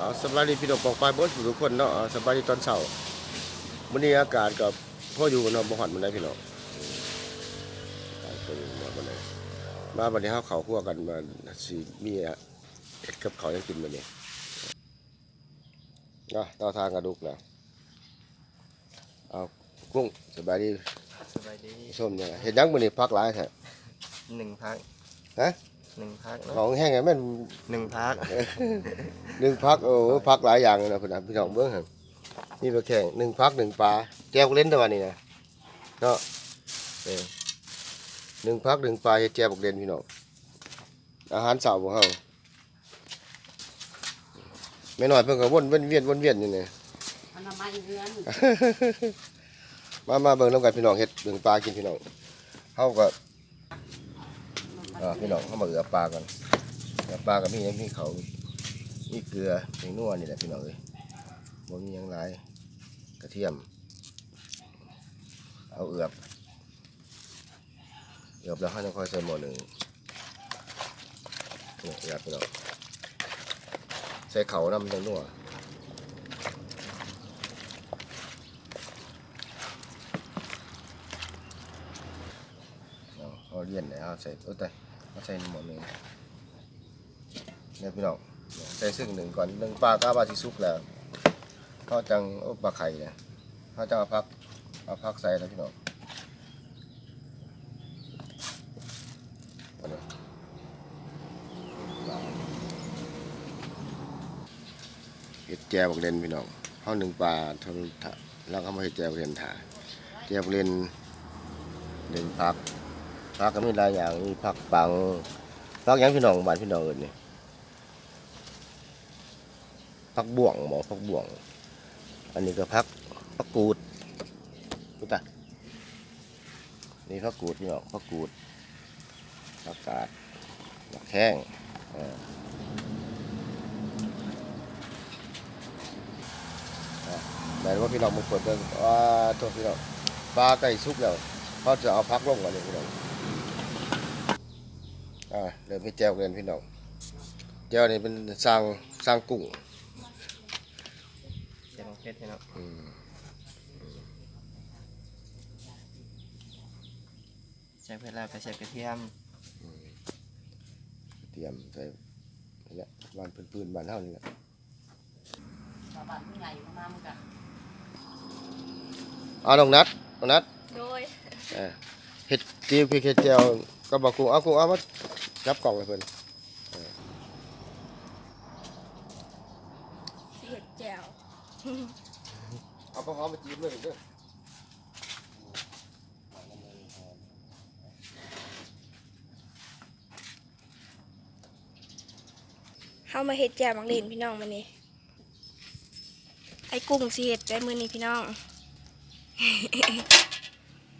เอาสบายดีพี่น้องปองปลายเบิดทุกคนเนาะเอาสบายดีตอนเช้ามื้อนี้อากาศก็พออยู่เนาะบ่ฮ้อนมื้อใดพี่น้องอากาศก็อยู่มาบ่ได้มาบัดนี้เฮาเข้าครัวกันมาสิมีเฮ็ดกับข้าวให้กินมื้อนี้เนาะต่อทางกระดูกแล้วเอากุ้งสบายดีสบายดีส้มเนี่ยเฮ็ดหยังมื้อนี้พักหลายแท้หนึ่งพักฮะ หนึ่งพักเนอะของแห้งไงแม่นหนึ่งพักหนึ่งพักโอ้พักหลายอย่างเลยนะพี่น้องพี่น้องเบิ้งหั่นนี่ปลาแข่งหนึ่งพักหนึ่งปลาแก้วเล่นแต่วันนี้นะเนาะเออหนึ่งพักหนึ่งปลาแก้วบกเล่นพี่น้องอาหารเสาร์ของเขาไม่น้อยเพิ่งก็วนเวียนเวียนวนเวียนอยู่เนี่ยอนามัยเรือนมามาเบิ่งน้ำกันพี่น้องเฮ็ดเบิ่งปลากินพี่น้องเขาก็ อ่าพี่น้องเขามาเอือปลากันเอือปลากับมีหยังมีเขามีเกลือมีนัวนี่แหละพี่น้องเอ้ยบ่มียังหลกระเทียม เอาเอือบเอือบแล้วเขาจะค่อยใส่หม้อหนึ่งเนี่ยเอือบพี่น้องใส่เขาน้ำจังนัวเอาเอาเลียนเลยเอาใส่เออแต่ เอาใส่หมดเลยเนี่ยพี่น้องใส่ซึ่งหนึ่งก่อนหนึ่งปลากาบาชิซุกแล้วเขาจังอ้ปลาไข่เนี่ยเขาจังเอาพักเอาพักใส่แล้วพี่น้องเห็ดแจวบักเลนพี่น้องเขาหนึ่งปลาทานั้นถ่าแล้วก็มาเห็ดแจวบักเลนถ่าแจวบักเลนหนึ่งพัก ผักก็มีหลายอย่างมีผักปังผักยังพี่น้องบ้านพี่น้องเอิ้นนี่ผักบ่วงหมอผักบ่วง อันนี้ก็ผักผักกูดรู้ปะนี่ผักกูดพี่น้องผักกูดผักกาดผักแข้งเอออะแม่นว่าพี่น้องมึงเปิดเบิ่งว่าโทษพี่น้องปลาไก่สุกแล้วเขาจะเอาพักลงก่อนนี่พี่น้อง อ่าเริ่มให้แจวเรียนพี่น้องแจวนี่เป็นสร้างสร้างกุ้งเจ็ดเพชรให้เนาะอืมใช้เพชรแล้วก็ใช้กระเทียมเตรียมใส่นี่แหละบ้านพื้นๆบ้านเฮานี่แหละชาวบ้านผู้ใหญ่มามาเหมือนกันเอาน้องนัดน้องนัดโดยเออเฮ็ดจีพริกเฮ็ดแจว ก็บอกกุ้งเอากุ้งเอามาจับกล่องให้เพิ่นเสียดแจ่วเอาข้าวหอมมาจีบเลยเด้อเฮามาเฮ็ดแจ่วมักเล่นพี่น้องมื้อนี้ไอ้กุ้งสิเฮ็ดได้มื้อนี้พี่น้อง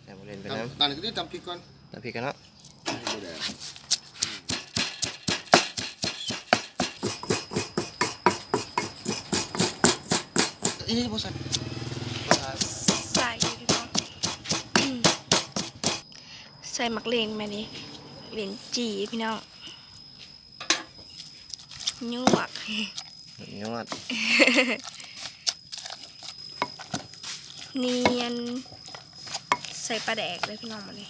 ใส่บะเรนไปน้ตอนนี้ก็ได้ตำพริกก่อนำน้ำพริกกันเนาะ บ่ได้อีนี่บ่ใส่ใส่พี่น้องอืมใส่มักเล่นมานี่เล่นจีพี่น้องยวก ยอดเนียน ใส่ปลาแดกเลยพี่น้องมาเลย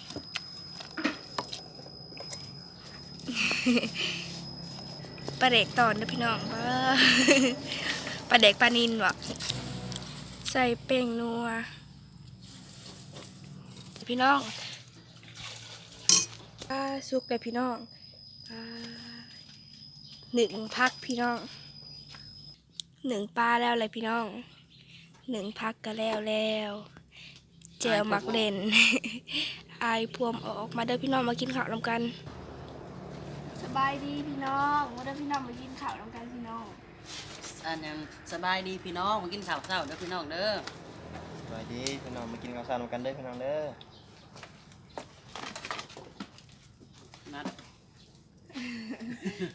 ปลาแดกตอนนะพี่น้องว้าปลาแดกปลานินวะใส่เป้งนัว พี่น้องปลาสุกเลยพี่น้องปลาหนึ่งพักพี่น้องหนึ่งปลาแล้วเลยพี่น้องหนึ่งพักก็แล้วแล้วเจลมักเล่น อายพวมออกมาเด้อพี่น้องมากินข้าวนำกัน สบายดีพี่น้องมาเด้อพี่น้องมากินข้าวนำกันพี่น้องอันยังสบายดีพี่น้องมากินข้าวเช้าเด้อพี่น้องเด้อสวัสดีพี่น้องมากินข้าวเช้านำกันเด้อพี่น้องเด้อนัด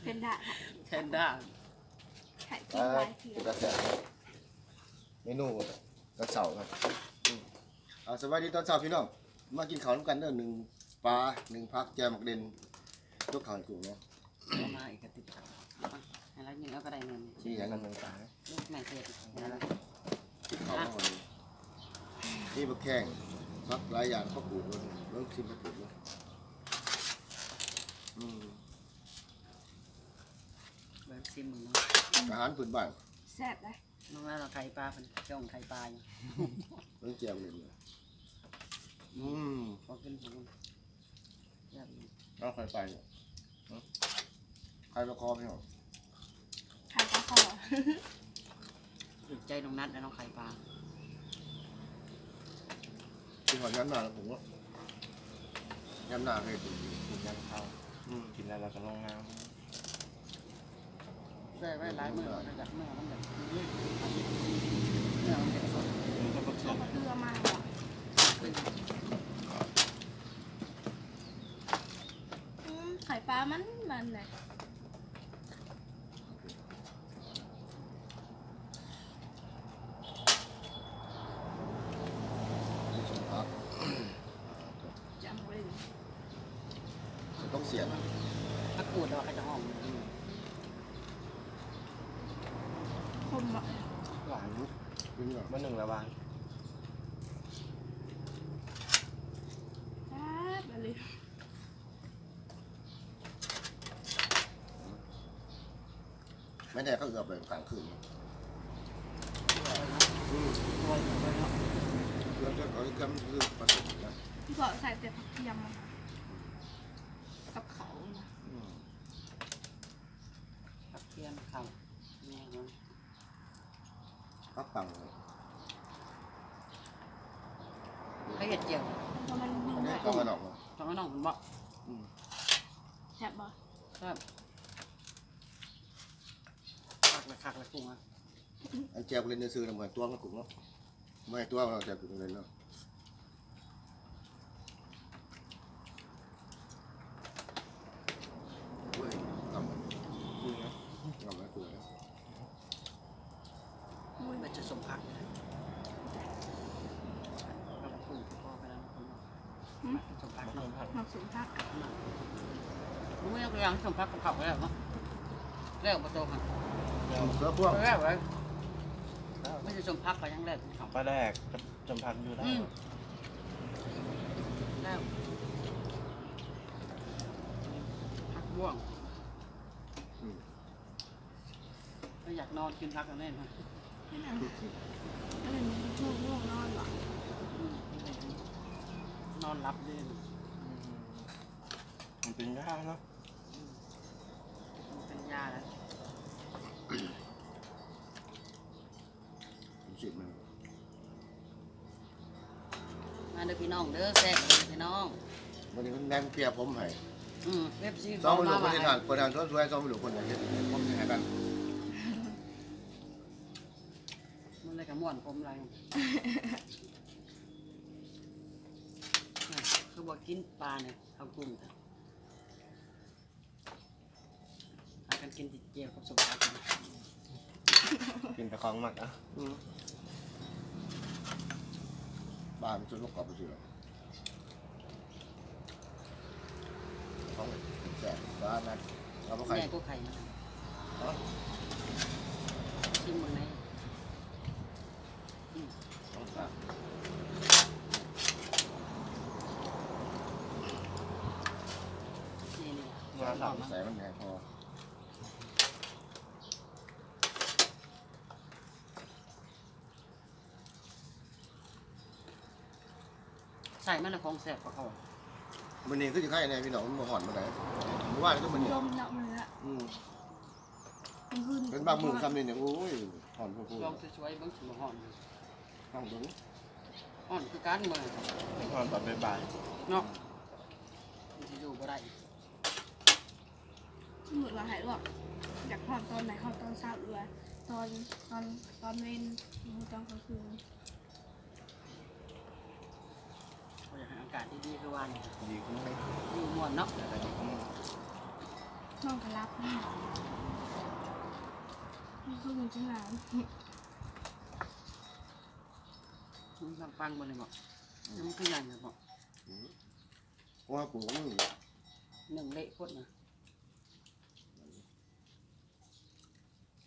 เป็นด่าแทนด้าไข่กินหลายเทียกระแสเมนูกระเสาครับอืมเอาสวัสดีตอนเช้าพี่น้องมากินข้าวน้ำกันเด้อหนึ่งปลาหนึ่งพักแจวหมักเด่น ยกข้าวให้กูเนาะเอามาอีกกระติบเอามาให้แล้วยิงเอาก็ได้เงินชี้อย่างกันั้นนหนึ่งตายลูกแม่เสร็จแล้วล่ะเขามาคนนี้นี่มาแข่งพักหลายอย่างเขาปลูกเลยเริ่มชิมเขาปลูกเลยอืมแบบซิมมึงเนาะอาหารพื้นบ้านแซ่บเลยน้องว่าเราไข่ปลาเป็นจ้องไข่ปลาอยู่เรื่องแจ่วเลยเนี่ยอืมพอกินผมแบบ เอาใครไปเนี่ยใครมาคอพี่หรอทานกระเพาะถูกใจน้องนัดและน้องไข่ปลาที่หอย้ำหนาผมว่าย้ำหนาให้ดูกินยันเข้าอืมกินแล้วเราก็ลงน้ได้ไว้หลายมือเราอยากเมื่อมันแบบเมื่อมันเป็นสดำมันก็บ่ เอา เชื่อ กระเกลือมาเหรอ ขึ้น อืมไข่ปลามันมันเลยมีสมพักจำไว้เลยจะต้องเสียนะถ้ากูดเราก็จะหอมคมอะหวานจริงเหรอเมื่อหนึ่งละวาง แซ่บเลย ไม่แน่เขาจะเอาไปกลางคืนนะตัวอยู่เลยเนาะเพื่อนเขากำคือผสมนะพี่บอกใส่แต่ผักเทียมอะค่ะกับเขาน่ะอืมผักเทียมเขาแม่มันพักปังเลยเขาเห็ดเจียวเพราะมันดึงอันนี้ได้ก็มาหนอกมา ตอนนั้นน้องผมบอกอืมแซ่บบ่ ครับ คักเลยคักเลยกุ้งอะไอ้แจวเล่นในซื้อเหมือนตัวมันกลุ่มเนาะไม่ตัวเราแจวกลุ่มเลยเนาะเว้ยทำมันคุยนะทำมันตัวนะมุ้ยมันจะสมพักเลยเราก็กุ้งพอไปแล้วคนบอกสมพักมันเนาะเพิ่มผักหมักสูงทัก มุ้ยก็ยังสมพักกับเขาแล้วเนาะแล้วประตูค่ะแล้ว เสือพวกแล้วไว้ไม่จะสมพักก็ยังแล้วเขาปลาแดกจำพักอยู่ได้วแล้วพักบ่วงอืมก็อยากนอนกินพักกันแน่นอนก็เลยมีช่วงง่วงนอนหรอนอนรับเล่นมันเป็นยาเนาะเป็นยาแล้ว ผม สิบมันมาเด้อพี่น้องเด้อแซ่บเลยพี่น้อง วันนี้แนมเปียผมให้อืมเว็บซีสองไม่รู้คนที่ทานคนทานสวยๆสองไม่รู้คนไหนเฮ็ดผมให้กันมันเลยกับม่วนผมอะไรคือบอกกินปลาเนี่ยเอากุ้งแต่พากันกินติดเจียวกับสมผัก กินแต่ของหมักอะอืมบ้านมันจะลูกกรอบไปสิหรอของแซ่บบ้านนั้นเราไม่ใครแม่ก็ไข่นะชิมมันไหนต้องสร้างนี่นี่มาสั่งใส่มันแห้ง ใส่มันละของแซ่บกว่าเขามันนี่ก็จะไข่ในพี่น้องมันมาห่อนมาไหนเมื่อวานก็มันนี่ลมเนาะมือละอืมมันขึ้นเป็นบางมือซ้ำนี่เนี่ยโอ้ยห่อนพูดลองสวยๆเบางสิห่อนๆห้องดูห่อนคือการเมืองนอนตอนบ่ายเนาะมันจะอยู่บ่ได้มือเราหายหรอกอยากหอมตอนไหนหอมตอนเช้าหรือว่าตอนตอนตอนเว้นมือตอนกลางคืน เขาอยากให้อากาศดีๆคือวันๆดีขึ้นไหมอยู่ม่วนเนาะแต่ดีขึ้นน้องก็รับนี่คือมันจะหนาวมันฟังฟังๆบ่เลยบอกมันคืออย่างเนี่ยบอกเพราะว่ากูก็มึงหนึ่งเละพดนะ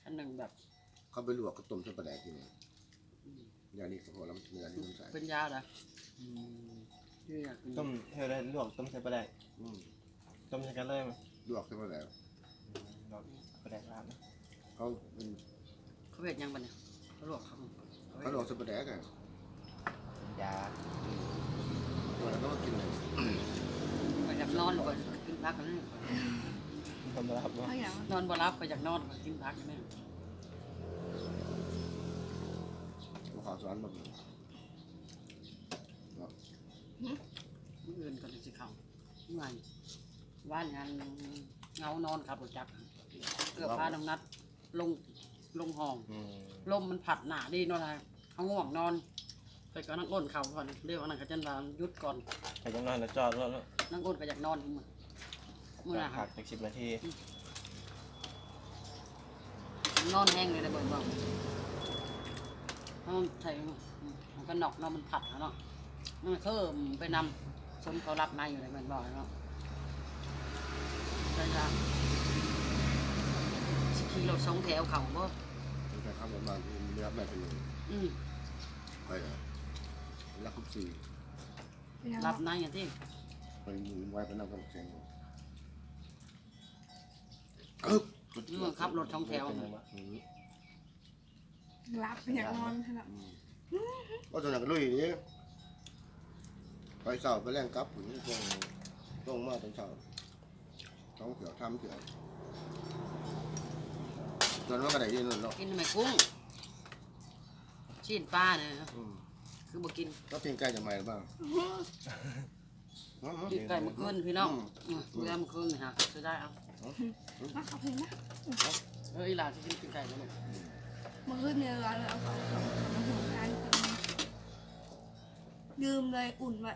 อันหนึ่งแบบ เขาไปลวกก็ต้มใส่ปลาแดกกินอย่างนี้ก็พอแล้วเนื้อนี่มันใส่เป็นยาเหรอ อืมนี่อยากกินต้มเธอได้ลวกต้มใส่ปลาแดกอืมต้มใส่กันเลยมั้ยลวกใส่ปลาแดกลวกปลาแดกลาบนะเขาเป็นเขาเผ็ดยังปะเนี่ยเขาลวกเขาเขาลวกใส่ปลาแดกไงยาแล้วก็มากินเลยไปอยากนอนก่อนกินพักกันเลยต้มลาบเพวะราะอย่างนอนบ่รับไปอยากนอนก็กินพักกันแม่มาขอสอนแบบนี้ มื้ออื่นก็เลยสิเข้าเมื่อวานว่านงานเงานอนขับรถจักรเกือบพาน้องนัด ลงลงห้อง อืมลมมันผัดหนาดีเนาะนะเขาง่วงนอนไปก็นั่งอ้นเข่าก่อนเรียกว่านั่งกระจันวาหยุดก่อนใครจะนอนแล้วจอดแล้วแล้วนั่งอ้นก็อยากนอนมือมือนะคพัรักบจากสิบนาทีนอนแห้งเลยนะเบิร์ดบอกเพราะมันใส่มันก็นอกเนาะมันผัดเนาะ มันเพิ่มไปนำสมเขารับมาอยู่เลยเบิร์ดบอกเนาะใช่จ้ะสิขี่รถสองแถวเขาก็มันจะทำประมาณที่ไม่รับได้เป็นเลยอืมไปเลยรักคุกซีรับในอย่างที่ไปมือไว้ไปนั่งกันเสียงอึ๊บนี่มันขับรถสองแถวอืมรับอยากนอนขนาดก็ตอนนั้นก็ลุยนี่ ไปเสาไปแรงกลับผมตรงตรงมาตอนเสาต้องเถื่อทำเถื่อตอนนั้นก็ได้ยินเนาะกินทำไมกุ้งชีนปลาเนี่ยอืมคือบ่กินแล้วเพียงใกล้จะมาหรือเปล่ากินไก่มาคืนพี่น้องอืมเมื่อมาคืนนี่ฮะจะได้เอามาขับเพลงนะเอออีหลานจะกินกินไก่แล้วลูกเมื่อคืนเนี่ยเราเอาของมาหุงกัน ลืมเลยอุ่นไว้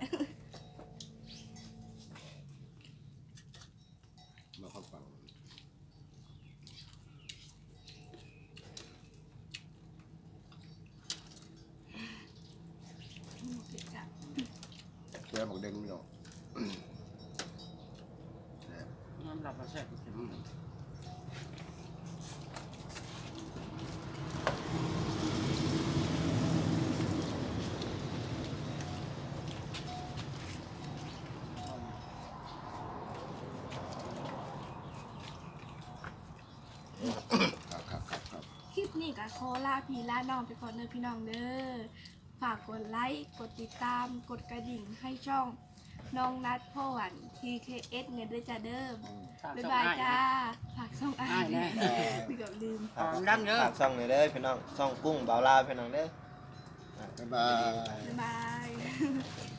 มาเข้าฟังแกบอกเด้งไม่ออก น้ำหลับมาแซ่บกินครับครับครับครับ คลิปนี้ก็ขอ ลาพี่ลาน้องไปก่อนเด้อพี่น้องเด้อฝากกดไลค์ กดติดตาม กดกระดิ่งให้ช่องน้องนัดพ่อหวัน TKS เนี่ยด้วยจ้าเด้อฝากบ๊ายส่งบายให้จ้าฝากช่องอ้าอ้ายยเนี่แน่ยเกือบลืมของดังเด้อ ฝากซ่องเลยเด้อพี่น้องซ่องกุ้งเบาลาพี่น้องเด้อ บ๊ายบาย บ๊ายบาย